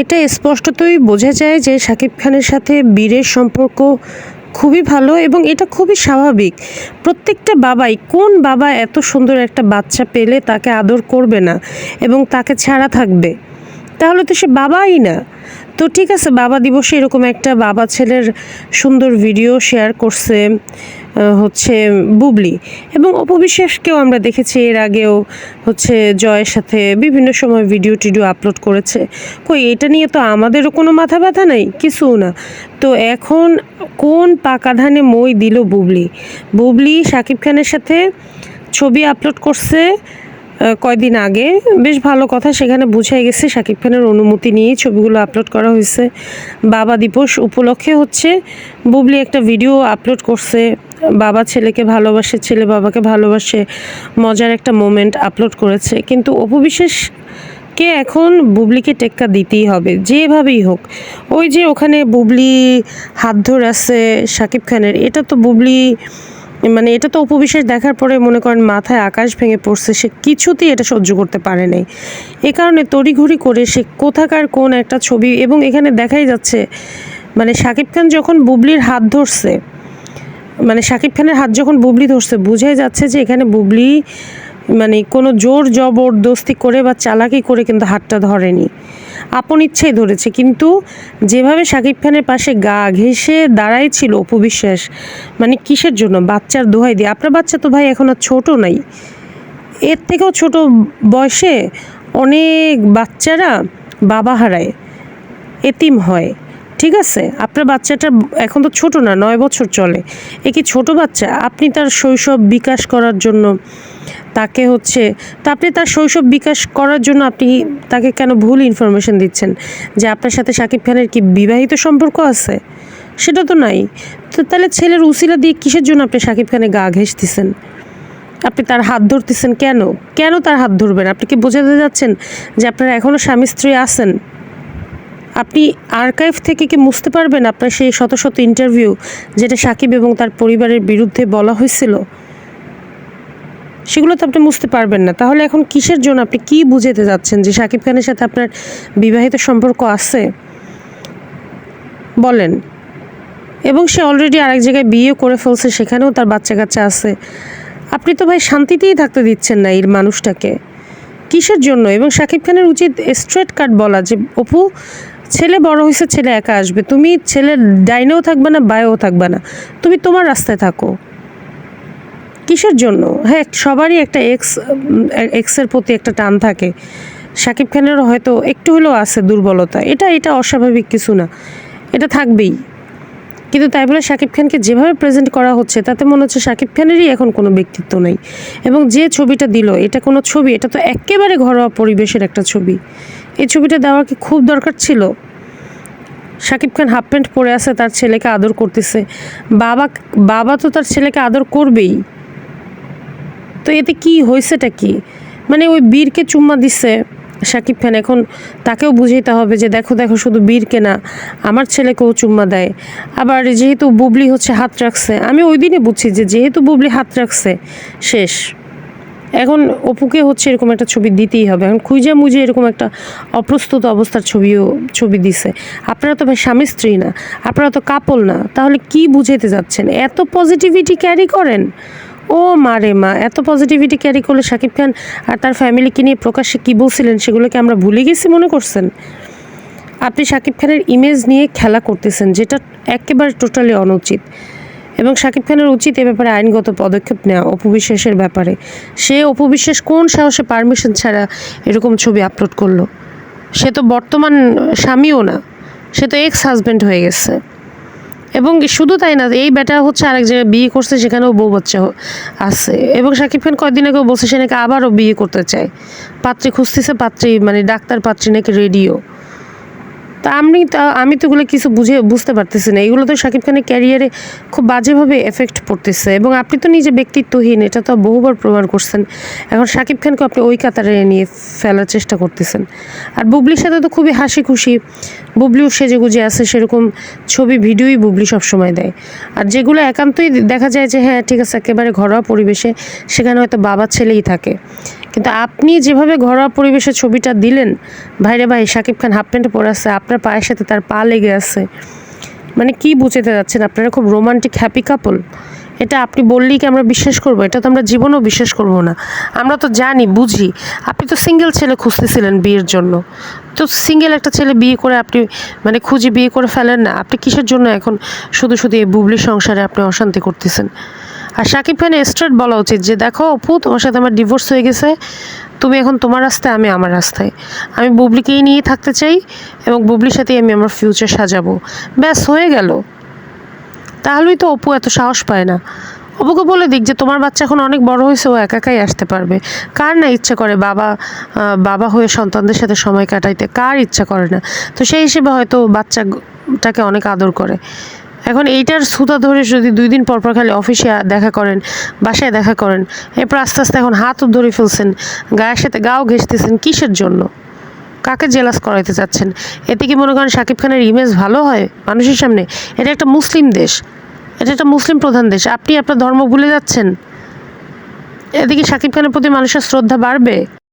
এটা স্পষ্টতই বোঝা যায় যে শাকিব খানের সাথে বীরের সম্পর্ক খুবই ভালো এবং এটা খুবই স্বাভাবিক। প্রত্যেকটা বাবাই কোন বাবা এত সুন্দর একটা বাচ্চা পেলে তাকে আদর করবে না এবং তাকে ছাড়া থাকবে? তাহলে তো সে বাবাই না। তো ঠিক আছে, বাবা দিবসে এরকম একটা বাবা ছেলের সুন্দর ভিডিও শেয়ার করছে হচ্ছে বুবলি। এবং অপবিশ্বাসকেও আমরা দেখেছি, এর আগেও হচ্ছে জয়ের সাথে বিভিন্ন সময় ভিডিও টিডিও আপলোড করেছে। কই, এটা নিয়ে তো আমাদেরও কোনো মাথা ব্যথা নেই? কিছু না। তো এখন কোন পাকা ধানে মই দিল বুবলি? বুবলি শাকিব খানের সাথে ছবি আপলোড করছে কয়দিন আগে বেশ ভালো কথা, সেখানে বুঝাই গেছে শাকিব খানের অনুমতি নিয়েই ছবিগুলো আপলোড করা হয়েছে। বাবা দিবস উপলক্ষে হচ্ছে বুবলি একটা ভিডিও আপলোড করছে। বাবা ছেলেকে ভালোবাসে, ছেলে বাবাকে ভালোবাসে, মজার একটা মোমেন্ট আপলোড করেছে। কিন্তু অপবিশ্বাস কে এখন বুবলিকে টেক্কা দিতেই হবে, যেভাবেই হোক। ওই যে ওখানে বুবলি হাত ধরে আছে শাকিব খানের, এটা তো বুবলি মানে এটা তো উপবিশ্বাস দেখার পরে মনে করেন মাথায় আকাশ ভেঙে পড়ছে, সে কিছুতেই এটা সহ্য করতে পারে নাই। এ কারণে তড়িঘড়ি করে সে কোথাকার কোন একটা ছবি এবং এখানে দেখাই যাচ্ছে মানে শাকিব খান যখন বুবলির হাত ধরছে মানে শাকিব খানের হাত যখন বুবলি ধরছে, বুঝাই যাচ্ছে যে এখানে বুবলি মানে কোনো জোর জবরদস্তি করে বা চালাকি করে কিন্তু হাতটা ধরেনি। আপন ইচ্ছেই ধরেছে। কিন্তু যেভাবে শাকিব খানের পাশে গা ঘেঁষে দাঁড়াই ছিল অপবিশ্বাস মানে কিসের জন্য? বাচ্চার দোহাই দিয়ে। আপনার বাচ্চা তো ভাই এখন আর ছোটো নাই। এর থেকেও ছোট বয়সে অনেক বাচ্চারা বাবা হারায়, এতিম হয়। ঠিক আছে? আপনার বাচ্চাটা এখন তো ছোট না, নয় বছর চলে। এ কি ছোট বাচ্চা? আপনি তার শৈশব বিকাশ করার জন্য তাকে হচ্ছে, তা আপনি তার শৈশব বিকাশ করার জন্য আপনি তাকে কেন ভুল ইনফরমেশন দিচ্ছেন? যে আপনার সাথে শাকিব খানের কি বিবাহিত সম্পর্ক আছে? সেটা তো নাই। তো তাহলে ছেলের উসিলা দিয়ে কিসের জন্য আপনি শাকিব খানে গা ঘেঁষতেছেন? আপনি তার হাত ধরতেছেন কেন? কেন তার হাত ধরবেন? আপনি কি বোঝাতে যাচ্ছেন যে আপনারা এখনও স্বামী স্ত্রী আছেন? আপনি আর্কাইভ থেকে কি মুছতে পারবেন আপনার সেই শত শত ইন্টারভিউ যেটা সাকিব এবং তার পরিবারের বিরুদ্ধে বলা হয়েছিল? সেগুলো তো আপনি মুছতে পারবেন না। তাহলে এখন কিসের জন্য আপনি কি বুঝাতে যাচ্ছেন যে সাকিব খানের সাথে আপনার বিবাহিত সম্পর্ক আছে? বলেন। এবং সে অলরেডি আরেক জায়গায় বিয়ে করে ফেলছে, সেখানেও তার বাচ্চা কাচ্চা আছে। আপনি তো ভাই শান্তিতেই থাকতে দিচ্ছেন না এই মানুষটাকে। কিসের জন্য? এবং শাকিব খানের উচিত স্ট্রেট কাট বলা যে, অপু ছেলে বড় হয়েছে, ছেলে একা আসবে। তুমি ছেলের ডাইনেও থাকবে না, বায়েও থাকবে না। তুমি তোমার রাস্তায় থাকো। কিসের জন্য? হ্যাঁ সবারই একটা এক্স এক্সের প্রতি একটা টান থাকে। শাকিব খানেরও হয়তো একটু হলেও আছে দুর্বলতা। এটা এটা অস্বাভাবিক কিছু না। এটা থাকবেই। কিন্তু তাই বলে শাকিব খানকে যেভাবে প্রেজেন্ট করা হচ্ছে, তাতে মনে হচ্ছে শাকিব খানেরই এখন কোনো ব্যক্তিত্ব নেই। এবং যে ছবিটা দিল, এটা কোনো ছবি, এটা তো একেবারে ঘরোয়া পরিবেশের একটা ছবি। এই ছবিটা দেওয়ার কি খুব দরকার ছিল। শাকিব খান হাফ প্যান্ট পরে আছে, তার ছেলেকে আদর করতেছে। বাবা বাবা তো তার ছেলেকে আদর করবেই। তো এতে কি হয়েছেটা কি? মানে ওই বীরকে চুম্মা দিছে শাকিব খান, এখন তাকেও বুঝাইতে হবে যে দেখো দেখো শুধু বীরকে না, আমার ছেলেকেও চুম্মা দেয়। আবার যেহেতু বুবলি হচ্ছে হাত রাখছে, আমি ওই দিনে বুঝছি যে যেহেতু বুবলি হাত রাখছে, শেষ। এখন অপুকে হচ্ছে এরকম একটা ছবি দিতেই হবে। এখন খুঁজে মুজে এরকম একটা অপ্রস্তুত অবস্থার ছবিও, ছবি দিছে। আপনারা তো ভাই স্বামী স্ত্রী না, আপনারা তো কাপল না, তাহলে কি বুঝাইতে যাচ্ছেন? এত পজিটিভিটি ক্যারি করেন? ও মারে মা, এত পজিটিভিটি ক্যারি করলে শাকিব খান আর তার ফ্যামিলিকে নিয়ে প্রকাশ্যে কী বলছিলেন সেগুলোকে আমরা ভুলে গেছি মনে করছেন? আপনি শাকিব খানের ইমেজ নিয়ে খেলা করতেছেন, যেটা একেবারে টোটালি অনুচিত। এবং শাকিব খানের উচিত এ ব্যাপারে আইনগত পদক্ষেপ নেওয়া অপবিশ্বাসের ব্যাপারে। সে অপবিশ্বাস কোন সাহসে পারমিশন ছাড়া এরকম ছবি আপলোড করল? সে তো বর্তমান স্বামীও না। সে তো এক্স হাজব্যান্ড হয়ে গেছে। এবং শুধু তাই না, এই ব্যাটা হচ্ছে আরেক জায়গায় বিয়ে করছে, সেখানেও বউ বাচ্চা আছে। এবং শাকিব খান কয়েকদিন আগেও বলছে সে নাকি আবারও বিয়ে করতে চায়। পাত্রী খুঁজতেছে, পাত্রী মানে ডাক্তার পাত্রী নাকি রেডিও তা আমি তা- আমি তো এগুলো কিছু বুঝে, বুঝতে পারতেছি না। এগুলো তো শাকিব খানের ক্যারিয়ারে খুব বাজেভাবে এফেক্ট পড়তেছে এবং আপনি তো নিজে ব্যক্তিত্বহীন, এটা তো বহুবার প্রমাণ করছেন। এখন শাকিব খানকে আপনি ওই কাতারে নিয়ে ফেলার চেষ্টা করতেছেন। আর বুবলির সাথে তো খুবই হাসি খুশি বুবলিও সেজে গুজে আছে, সেরকম ছবি, ভিডিওই বুবলি সবসময় দেয়। আর যেগুলো একান্তই দেখা যায় যে হ্যাঁ ঠিক আছে, একেবারে ঘরোয়া পরিবেশে সেখানে হয়তো বাবা ছেলেই থাকে। কিন্তু আপনি যেভাবে ঘরোয়া পরিবেশে ছবিটা দিলেন, ভাইরে ভাই, শাকিব খান হাফ প্যান্ট পরে আছে, আপনার পায়ের সাথে তার পা লেগে আছে। মানে কি বুঝতে যাচ্ছেন? আপনারা খুব রোমান্টিক হ্যাপি কাপল এটা আপনি বললেই কি আমরা বিশ্বাস করব? এটা তো আমরা জীবনেও বিশ্বাস করব না। আমরা তো জানি, বুঝি। আপনি তো সিঙ্গেল ছেলে খুঁজতেছিলেন বিয়ের জন্য। তো সিঙ্গেল একটা ছেলে বিয়ে করে আপনি মানে খুঁজে বিয়ে করে ফেলেন না। আপনি কিসের জন্য এখন শুধু শুধু এই বুবলি সংসারে আপনি অশান্তি করতেছেন? আর সাকিব খানের স্ট্রেট বলা উচিত যে, দেখো অপু, তোমার সাথে আমার ডিভোর্স হয়ে গেছে। তুমি এখন তোমার রাস্তায়, আমি আমার রাস্তায়। আমি বুবলিকেই নিয়ে থাকতে চাই এবং বুবলির সাথেই আমি আমার ফিউচার সাজাবো। ব্যাস, হয়ে গেল। তাহলেই তো অপু এত সাহস পায় না। অপুকে বলে দিক যে, তোমার বাচ্চা এখন অনেক বড় হয়েছে, ও একা একাই আসতে পারবে। কার না ইচ্ছা করে বাবা বাবা হয়ে সন্তানদের সাথে সময় কাটাইতে? কার ইচ্ছা করে না? তো সেই হিসেবে হয়তো বাচ্চাটাকে অনেক আদর করে। এখন এইটার সুতা ধরে যদি দুই দিন পর পর খালি অফিসে দেখা করেন, বাসায় দেখা করেন, এরপর আস্তে আস্তে এখন হাতও ধরে ফেলছেন, গায়ের সাথে গাও ঘেসতেছেন কিসের জন্য? কাকে জেলাস করাইতে চাচ্ছেন? এতে কি মনে করেন শাকিব খানের ইমেজ ভালো হয় মানুষের সামনে? এটা একটা মুসলিম দেশ, এটা একটা মুসলিম প্রধান দেশ, আপনি আপনার ধর্ম ভুলে যাচ্ছেন? এদিকে শাকিব খানের প্রতি মানুষের শ্রদ্ধা বাড়বে?